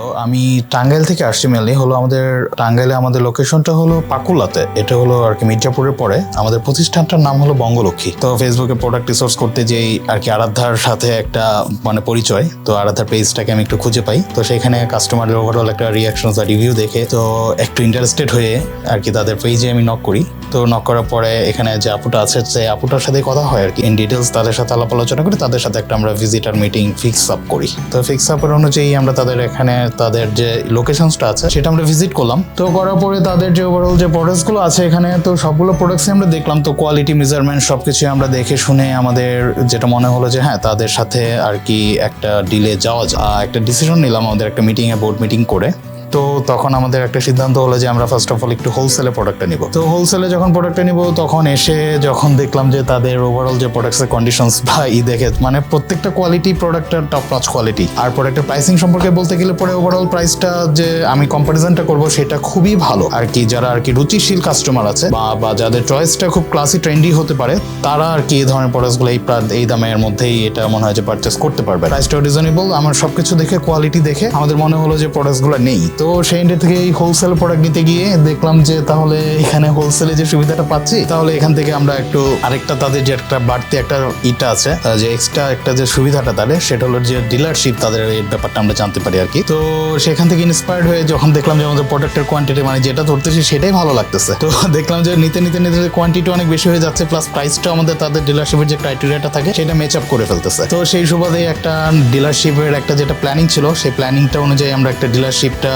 Hello আমি টাঙ্গাইল থেকে আসছি মেনলি হলো আমাদের টাঙ্গাইলে আমাদের লোকেশনটা হলো পাকুলাতে। এটা হলো আর কি মির্জাপুরের পরে। আমাদের প্রতিষ্ঠানটার নাম হলো বঙ্গলক্ষ্মী। তো ফেসবুকে প্রোডাক্ট রিসোর্স করতে যেই আর কি আরাধ্যার সাথে একটা মানে পরিচয়, তো আরাধ্যার পেজটাকে আমি একটু খুঁজে পাই। তো সেখানে কাস্টমারের ওভারঅল একটা রিয়াকশন বা রিভিউ দেখে, তো একটু ইন্টারেস্টেড হয়ে আর কি তাদের পেজে আমি নক করি। তো নক করার পরে এখানে যে আপুটা আছে সেই আপুটার সাথে কথা হয় আর কি। ইন ডিটেলস তাদের সাথে আলাপ আলোচনা করে তাদের সাথে একটা আমরা ভিজিটার মিটিং ফিক্স আপ করি। তো ফিক্স আপের অনুযায়ী আমরা তাদের এখানে তাদের যে লোকেশনসটা আছে, সেটা আমরা ভিজিট করলাম। তো করার পরে তাদের যে ওভারঅল যে প্রোডাক্টসগুলো আছে এখানে, তো সবগুলো প্রোডাক্টসই আমরা দেখলাম। তো কোয়ালিটি মেজারমেন্ট সব কিছুই আমরা দেখে শুনে আমাদের যেটা মনে হলো যে হ্যাঁ তাদের সাথে আর কি একটা ডিলে যাওয়া একটা ডিসিশন নিলাম আমাদের একটা মিটিংয়ে বোর্ড মিটিং করে। তো তখন আমাদের একটা সিদ্ধান্ত হলো যে আমরা ফার্স্ট অফ অল একটু হোলসেলে প্রোডাক্টটা নিব। তো হোলসেলে যখন প্রোডাক্টটা নিব, তখন এসে যখন দেখলাম যে তাদের ওভারঅল যে প্রোডাক্টসের কন্ডিশনস বা ই দেখে মানে প্রত্যেকটা কোয়ালিটি প্রোডাক্টের টপ নচ কোয়ালিটি আর প্রোডাক্টের প্রাইসিং সম্পর্কে বলতে গেলে পরে ওভারঅল প্রাইসটা যে আমি কম্পারিজনটা করব, সেটা খুবই ভালো। আর কি যারা আর কি রুচিশীল কাস্টমার আছে বা বা যাদের চয়েসটা খুব ক্লাসি ট্রেন্ডি হতে পারে, তারা আর কি এই ধরনের প্রোডাক্টসগুলো এই এই দামের মধ্যেই এটা মনে হয় যে পারচেস করতে পারবে। প্রাইসটাও রিজনেবল আমার সবকিছু দেখে কোয়ালিটি দেখে আমাদের মনে হলো যে প্রোডাক্টসগুলো নেই। তো সেই থেকে এই হোলসেল প্রোডাক্ট নিতে গিয়ে দেখলাম যে তাহলে এখানে হোলসেলে যে সুবিধাটা পাচ্ছি, তাহলে এখান থেকে আমরা একটু আরেকটা তাদের যে একটা বাড়তি একটা ইটা আছে যে এক্সট্রা একটা যে সুবিধাটা তাদের, সেটা হলো যে ডিলারশিপ তাদের এই ব্যাপারটা আমরা জানতে পারি আর কি। তো সেখান থেকে ইন্সপায়ার্ড হয়ে যখন দেখলাম যে আমাদের প্রোডাক্টের কোয়ান্টিটি মানে যেটা ধরতেছি সেটাই ভালো লাগতেছে। তো দেখলাম যে নিতে নিতে নিতে কোয়ান্টিটি অনেক বেশি হয়ে যাচ্ছে প্লাস প্রাইসটা আমাদের তাদের ডিলারশিপের যে ক্রাইটেরিয়াটা থাকে, সেটা ম্যাচ আপ করে ফেলতেছে। তো সেই সুবাদে একটা ডিলারশিপের একটা যেটা প্ল্যানিং ছিল, সেই প্ল্যানিংটা অনুযায়ী আমরা একটা ডিলারশিপটা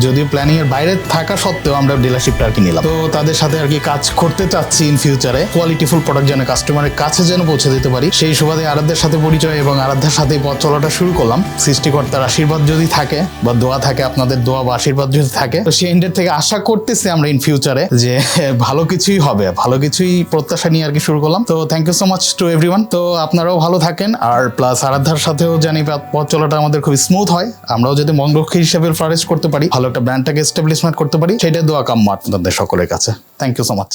যদিও প্ল্যানিং এর বাইরে থাকা সত্ত্বেও আমরা ডিলারশিপটা আর কি নিলাম। তো তাদের সাথে আর কি কাজ করতে চাচ্ছি ইন ফিউচারে কোয়ালিটিফুল প্রোডাক্ট যেন কাস্টমারের কাছে যেন পৌঁছে দিতে পারি, সেই সুবাদে আরাধ্যের সাথে পরিচয় এবং আরাধ্যার সাথে পথ চলাটা শুরু করলাম। সৃষ্টিকর্তার আশীর্বাদ যদি থাকে বা দোয়া থাকে, আপনাদের দোয়া বা আশীর্বাদ যদি থাকে, তো সেই এন্ডের থেকে আশা করতেছি আমরা ইন ফিউচারে যে ভালো কিছুই হবে, ভালো কিছুই প্রত্যাশা নিয়ে আর কি শুরু করলাম। তো thank you so much to everyone তো আপনারাও ভালো থাকেন, আর প্লাস আরাধ্যার সাথেও জানি পথ- চলাটা আমাদের খুব স্মুথ হয়। আমরাও যদি মঙ্গলক্ষী হিসেবে ফ্লারিশ করতে পারি, ভালো একটা ব্র্যান্ডটাকে এস্টাবলিশমেন্ট করতে পারি, সেটাই দোয়া কাম্য আপনাদের সকলের কাছে। Thank you so much